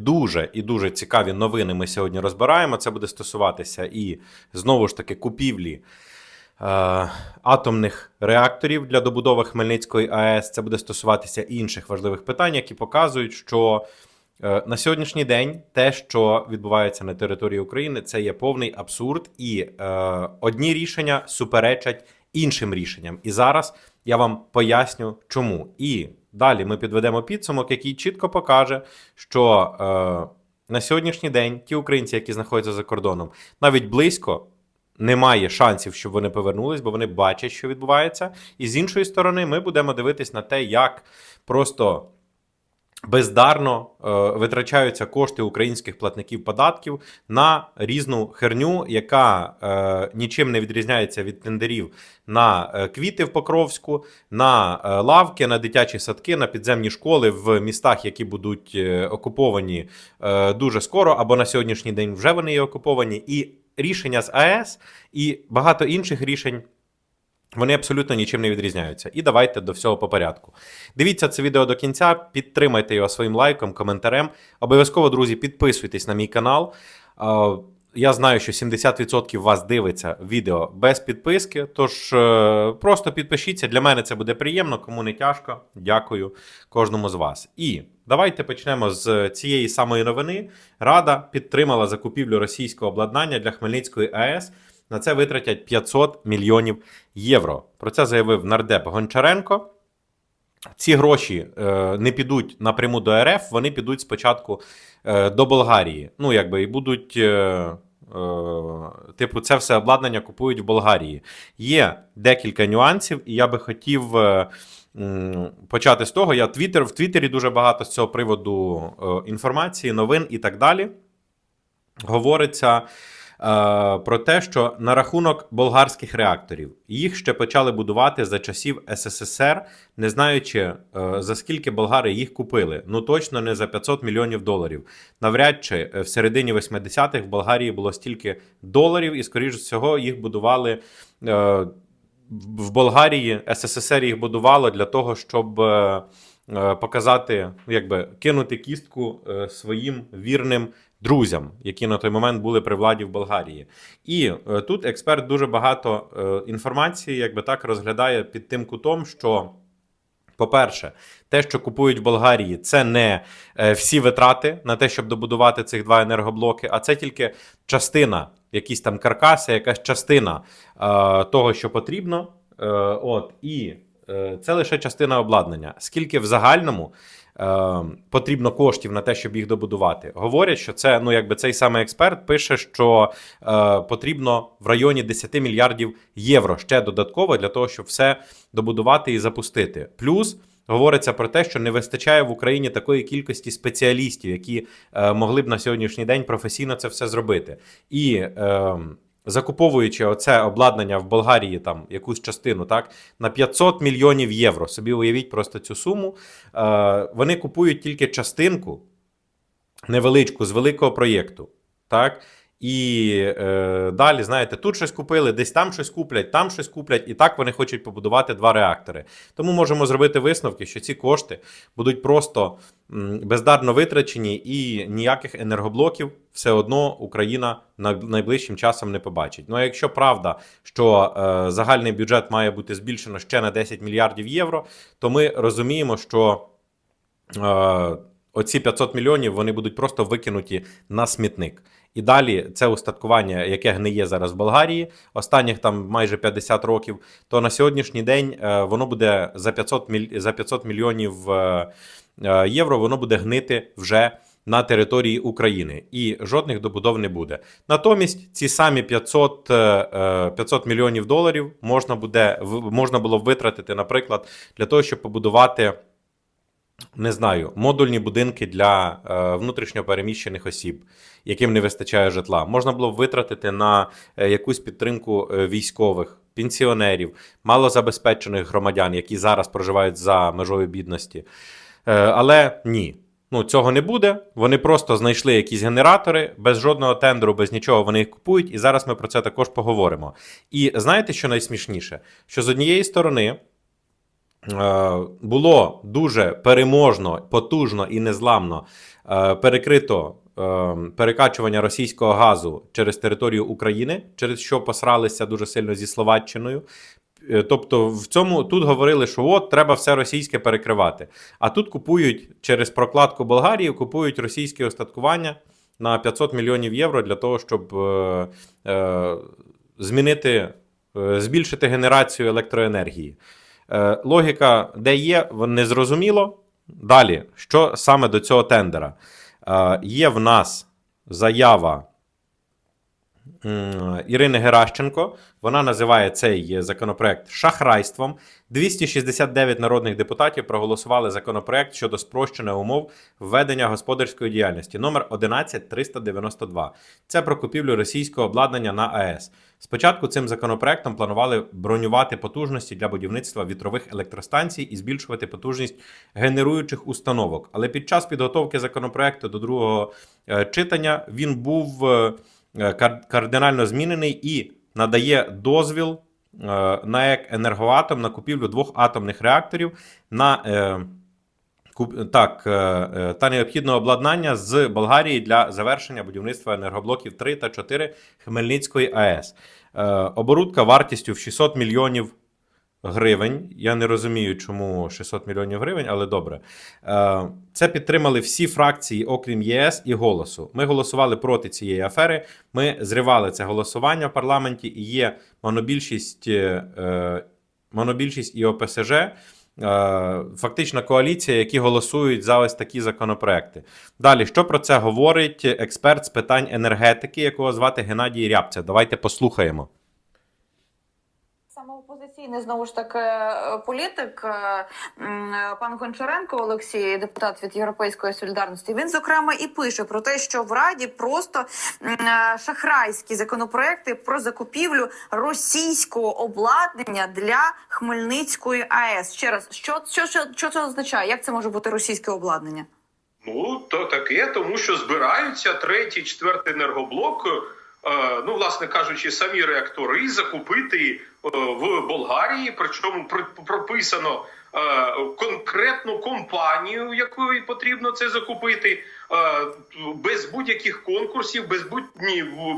Дуже і дуже цікаві новини ми сьогодні розбираємо. Це буде стосуватися і знову ж таки купівлі е, атомних реакторів для добудови Хмельницької АЕС. Це буде стосуватися інших важливих питань, які показують, що е, на сьогоднішній день те, що відбувається на території України, це є повний абсурд, і е, одні рішення суперечать іншим рішенням. І зараз я вам поясню, чому. І далі ми підведемо підсумок, який чітко покаже, що е, на сьогоднішній день ті українці, які знаходяться за кордоном, навіть близько. Немає шансів, щоб вони повернулись, бо вони бачать, що відбувається. І з іншої сторони, ми будемо дивитись на те, як просто бездарно е, витрачаються кошти українських платників податків на різну херню, яка е, нічим не відрізняється від тендерів на е, квіти в Покровську, на е, лавки, на дитячі садки, на підземні школи в містах, які будуть е, окуповані е, дуже скоро, або на сьогоднішній день вже вони є окуповані. І рішення з АЕС і багато інших рішень. Вони абсолютно нічим не відрізняються. І давайте до всього по порядку. Дивіться це відео до кінця, підтримайте його своїм лайком, коментарем. Обов'язково, друзі, підписуйтесь на мій канал. Я знаю, що 70% вас дивиться відео без підписки. Тож е, просто підпишіться. Для мене це буде приємно, кому не тяжко. Дякую кожному з вас. І давайте почнемо з цієї самої новини. Рада підтримала закупівлю російського обладнання для Хмельницької АЕС. На це витратять 500 мільйонів євро. Про це заявив нардеп Гончаренко. Ці гроші е, не підуть напряму до РФ, вони підуть спочатку е, до Болгарії. Ну, якби і будуть. Е, е, Типу, це все обладнання купують в Болгарії. Є декілька нюансів, і я би хотів е, почати з того. Я Твіттер, в Твіттері дуже багато з цього приводу е, інформації, новин і так далі. Говориться про те, що на рахунок болгарських реакторів їх ще почали будувати за часів СССР, не знаючи е, за скільки болгари їх купили. Ну точно не за 500 мільйонів доларів. Навряд чи е, в середині 80-х в Болгарії було стільки доларів, і скоріш всього їх будували. Е, в Болгарії СССР їх будувало для того, щоб е, е, показати, якби кинути кістку е, своїм вірним друзям, які на той момент були при владі в Болгарії. І е, тут експерт дуже багато е, інформації, якби так розглядає під тим кутом, що. По-перше, те, що купують в Болгарії, це не е, всі витрати на те, щоб добудувати цих два енергоблоки, а це тільки частина, якісь там каркаси, якась частина е, того, що потрібно. Е, от, і е, це лише частина обладнання. Скільки в загальному потрібно коштів на те, щоб їх добудувати? Говорять, що це ну, якби цей самий експерт пише, що е, потрібно в районі 10 мільярдів євро ще додатково для того, щоб все добудувати і запустити. Плюс. Говориться про те, що не вистачає в Україні такої кількості спеціалістів, які е, могли б на сьогоднішній день професійно це все зробити. І е, закуповуючи оце обладнання в Болгарії, там якусь частину, так на 500 мільйонів євро. Собі уявіть просто цю суму. Е, вони купують тільки частинку невеличку з великого проєкту. Так. І е, далі, знаєте, тут щось купили, десь там щось куплять, там щось куплять, і так вони хочуть побудувати два реактори. Тому можемо зробити висновки, що ці кошти будуть просто бездарно витрачені, і ніяких енергоблоків все одно Україна на- найближчим часом не побачить. Ну а якщо правда, що е, загальний бюджет має бути збільшено ще на 10 мільярдів євро, то ми розуміємо, що. Е, Оці 500 мільйонів вони будуть просто викинуті на смітник. І далі це устаткування, яке гниє зараз в Болгарії, останніх там майже 50 років. То на сьогоднішній день е, воно буде за 500, міль... за 500 мільйонів е, е, євро, воно буде гнити вже на території України, і жодних добудов не буде. Натомість ці самі 500, е, е, 500 мільйонів доларів можна буде можна було витратити, наприклад, для того, щоб побудувати не знаю, модульні будинки для внутрішньо переміщених осіб, яким не вистачає житла. Можна було б витратити на е, якусь підтримку е, військових, пенсіонерів, малозабезпечених громадян, які зараз проживають за межою бідності. Е, але ні. Ну, цього не буде. Вони просто знайшли якісь генератори без жодного тендеру, без нічого вони їх купують. І зараз ми про це також поговоримо. І знаєте, що найсмішніше? Що з однієї сторони було дуже переможно, потужно і незламно перекрито перекачування російського газу через територію України, через що посралися дуже сильно зі Словаччиною. Е, Тобто, в цьому тут говорили, що от треба все російське перекривати. А тут купують через прокладку Болгарії, купують російське остаткування на 500 мільйонів євро для того, щоб е, е, змінити, е, збільшити генерацію електроенергії. Е, логіка, де є, не зрозуміло. Далі, що саме до цього тендера? Е, є в нас заява Ірини Геращенко. Вона називає цей законопроект шахрайством. 269 народних депутатів проголосували законопроект щодо спрощення умов введення господарської діяльності номер 11392. Це про купівлю російського обладнання на АЕС. Спочатку цим законопроектом планували бронювати потужності для будівництва вітрових електростанцій і збільшувати потужність генеруючих установок. Але під час підготовки законопроекту до другого е, читання він був е, е, кардинально змінений і надає дозвіл на енергоатом на купівлю двох атомних реакторів на так, е, е, та необхідне обладнання з Болгарії для завершення будівництва енергоблоків 3 та 4 Хмельницької АЕС. Е, Оборудка вартістю в 600 мільйонів гривень. Я не розумію, чому 600 мільйонів гривень, але добре. Це підтримали всі фракції, окрім ЄС і голосу. Ми голосували проти цієї афери. Ми зривали це голосування в парламенті, і є монобільшість, монобільшість і ОПСЖ. Е, Фактична коаліція, які голосують за ось такі законопроекти. Далі, що про це говорить експерт з питань енергетики, якого звати Геннадій Рябця? Давайте послухаємо. Саме опозиційний знову ж таки е, політик е, е, пан Гончаренко Олексій, депутат від Європейської солідарності. Він зокрема і пише про те, що в Раді просто шахрайські законопроекти про закупівлю російського обладнання для Хмельницької АЕС. Ще раз, що, що, що, що це означає? Як це може бути російське обладнання? Ну, то таке, тому що збираються третій, четвертий енергоблок. Е, Ну, власне кажучи, самі реактори закупити е, в Болгарії, причому при- прописано е, конкретну компанію, якої потрібно це закупити, без будь-яких конкурсів, без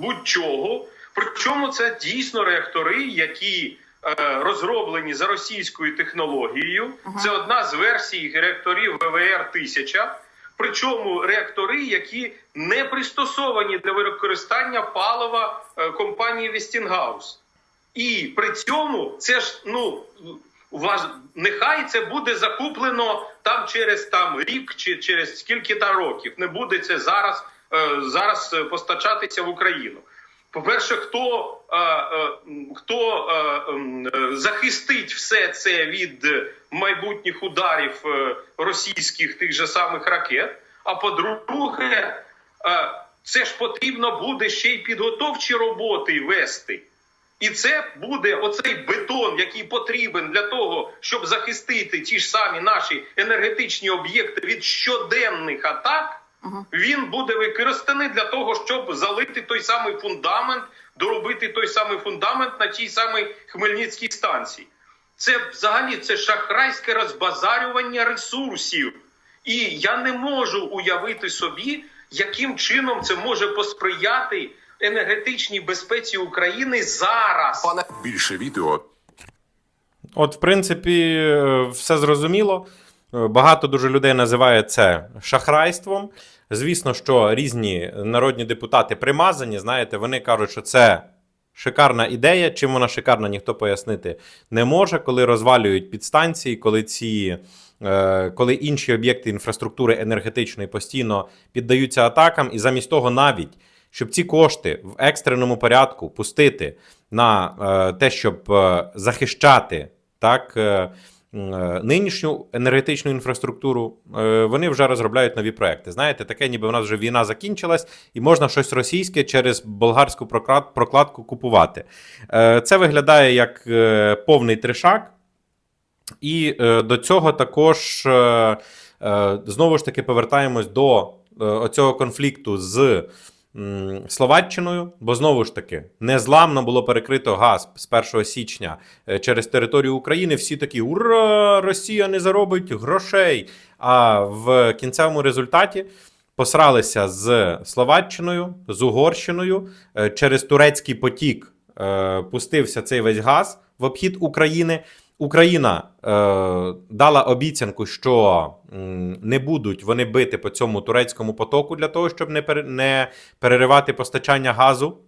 будь-чого. Причому це дійсно реактори, які розроблені за російською технологією. Це одна з версій реакторів ВВР 1000 Причому реактори, які не пристосовані для використання палива е, компанії Вестінгаус, І при цьому це ж ну нехай це буде закуплено там через там рік чи через скільки там років. Не буде це зараз, е, зараз е, постачатися в Україну. По-перше, хто, е, е, хто е, м, е, захистить все це від майбутніх ударів російських тих же самих ракет? А по-друге, це ж потрібно буде ще й підготовчі роботи вести. І це буде оцей бетон, який потрібен для того, щоб захистити ті ж самі наші енергетичні об'єкти від щоденних атак. Він буде використаний для того, щоб залити той самий фундамент, доробити той самий фундамент на тій самій Хмельницькій станції. Це взагалі це шахрайське розбазарювання ресурсів. І я не можу уявити собі, яким чином це може посприяти енергетичній безпеці України зараз. Пане більше відео От, в принципі, е, все зрозуміло. Е, Багато дуже людей називає це шахрайством. Звісно, що різні народні депутати примазані, знаєте, вони кажуть, що це шикарна ідея. Чим вона шикарна, ніхто пояснити не може, коли розвалюють підстанції, коли ці. е, Коли інші об'єкти інфраструктури енергетичної постійно піддаються атакам, і замість того, навіть щоб ці кошти в екстреному порядку пустити на е, те, щоб захищати так, нинішню енергетичну інфраструктуру, е, вони вже розробляють нові проекти. Знаєте, таке, ніби в нас вже війна закінчилась, і можна щось російське через болгарську прокладку купувати. Е, Це виглядає як е, повний тришак. І е, до цього також е, е, знову ж таки повертаємось до е, оцього конфлікту з Словаччиною, бо знову ж таки незламно було перекрито газ з 1 січня е, через територію України. Всі такі ура! Росія не заробить грошей. А в кінцевому результаті посралися з Словаччиною, з Угорщиною е, через турецький потік е, пустився цей весь газ в обхід України. Україна е, дала обіцянку, що не будуть вони бити по цьому турецькому потоку для того, щоб не, пере, не переривати постачання газу.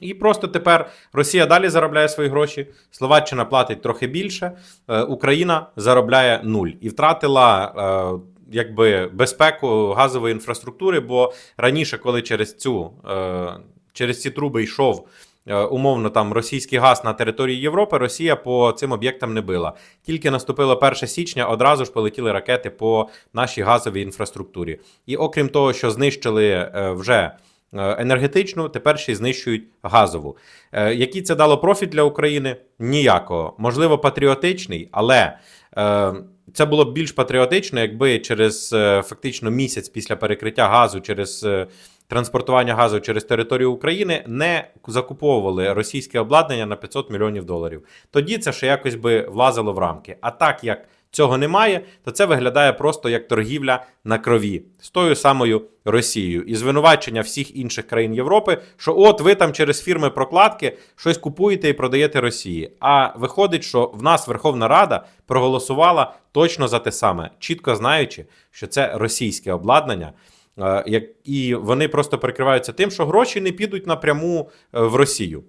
І просто тепер Росія далі заробляє свої гроші, Словаччина платить трохи більше, е, Україна заробляє нуль і втратила е, якби безпеку газової інфраструктури. Бо раніше, коли через цю е, через ці труби йшов умовно там російський газ на території Європи, Росія по цим об'єктам не била. Тільки наступило 1 січня, одразу ж полетіли ракети по нашій газовій інфраструктурі. І окрім того, що знищили е, вже е, енергетичну, тепер ще й знищують газову. Е, Який це дало профіт для України? Ніякого. Можливо, патріотичний, але е, це було б більш патріотично, якби через е, фактично місяць після перекриття газу через е, транспортування газу через територію України не закуповували російське обладнання на 500 мільйонів доларів. Тоді це ще якось би влазило в рамки. А так як цього немає, то це виглядає просто як торгівля на крові з тою самою Росією і звинувачення всіх інших країн Європи, що от ви там через фірми прокладки щось купуєте і продаєте Росії. А виходить, що в нас Верховна Рада проголосувала точно за те саме, чітко знаючи, що це російське обладнання. Е, І вони просто прикриваються тим, що гроші не підуть напряму е, в Росію.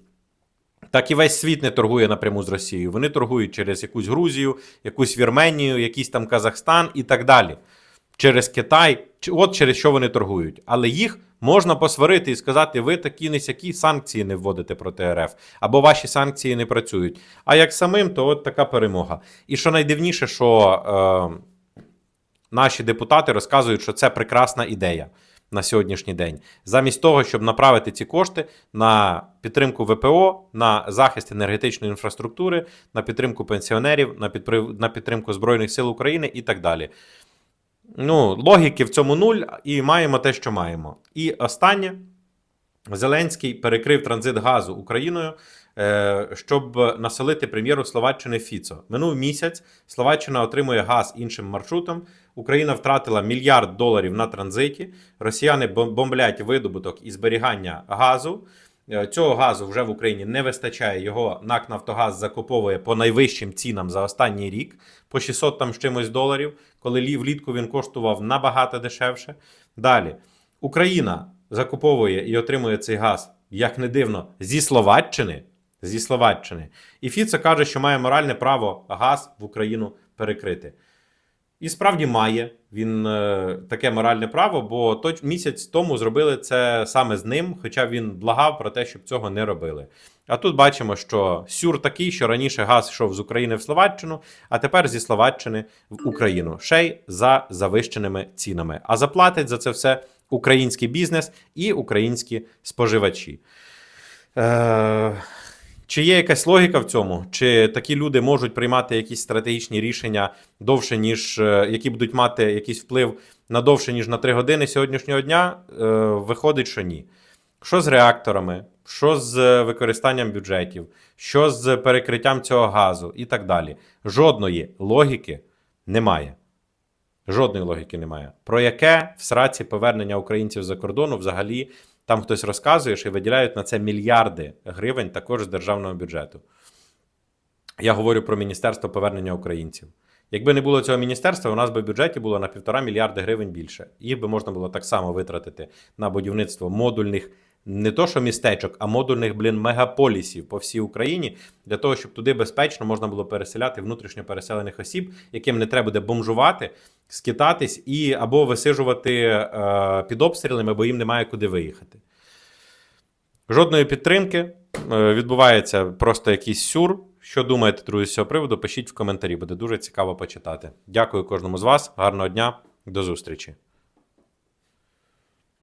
Так і весь світ не торгує напряму з Росією. Вони торгують через якусь Грузію, якусь Вірменію, якийсь там Казахстан і так далі. Через Китай, от через що вони торгують. Але їх можна посварити і сказати, ви такі несякі санкції не вводите проти РФ, або ваші санкції не працюють. А як самим, то от така перемога. І що найдивніше, що е, наші депутати розказують, що це прекрасна ідея на сьогоднішній день. Замість того, щоб направити ці кошти на підтримку ВПО, на захист енергетичної інфраструктури, на підтримку пенсіонерів, на, на підтримку Збройних сил України і так далі. Ну, логіки в цьому нуль, і маємо те, що маємо. І останнє. Зеленський перекрив транзит газу Україною, щоб населити прем'єру Словаччини Фіцо. Минув місяць. Словаччина отримує газ іншим маршрутом. Україна втратила мільярд доларів на транзиті. Росіяни бомблять видобуток і зберігання газу. Е, Цього газу вже в Україні не вистачає. Його НАК Нафтогаз закуповує по найвищим цінам за останній рік, по 600 там з чимось доларів, коли лі- влітку він коштував набагато дешевше. Далі Україна закуповує і отримує цей газ, як не дивно, зі Словаччини. Зі Словаччини. І Фіцо каже, що має моральне право газ в Україну перекрити. І справді має він е, таке моральне право, бо точ, місяць тому зробили це саме з ним, хоча він благав про те, щоб цього не робили. А тут бачимо, що сюр такий, що раніше газ йшов з України в Словаччину, а тепер зі Словаччини в Україну. Ще й за завищеними цінами. А заплатять за це все український бізнес і українські споживачі. Е, чи є якась логіка в цьому? Чи такі люди можуть приймати якісь стратегічні рішення довше, ніж е, які будуть мати якийсь вплив на довше, ніж на 3 години сьогоднішнього дня? Е, Виходить, що ні. Що з реакторами, що з використанням бюджетів, що з перекриттям цього газу і так далі. Жодної логіки немає. Жодної логіки немає. Про яке в сраці повернення українців за кордону взагалі там хтось розказує, що виділяють на це мільярди гривень також з державного бюджету. Я говорю про Міністерство повернення українців. Якби не було цього міністерства, у нас би в бюджеті було на півтора мільярди гривень більше. Їх би можна було так само витратити на будівництво модульних, не то що містечок, а модульних, блін, мегаполісів по всій Україні, для того, щоб туди безпечно можна було переселяти внутрішньо переселених осіб, яким не треба буде бомжувати, скитатись і або висижувати е, під обстрілами, бо їм немає куди виїхати. Жодної підтримки. Е, Відбувається просто якийсь сюр. Що думаєте, друзі, з цього приводу? Пишіть в коментарі, буде дуже цікаво почитати. Дякую кожному з вас. Гарного дня, до зустрічі.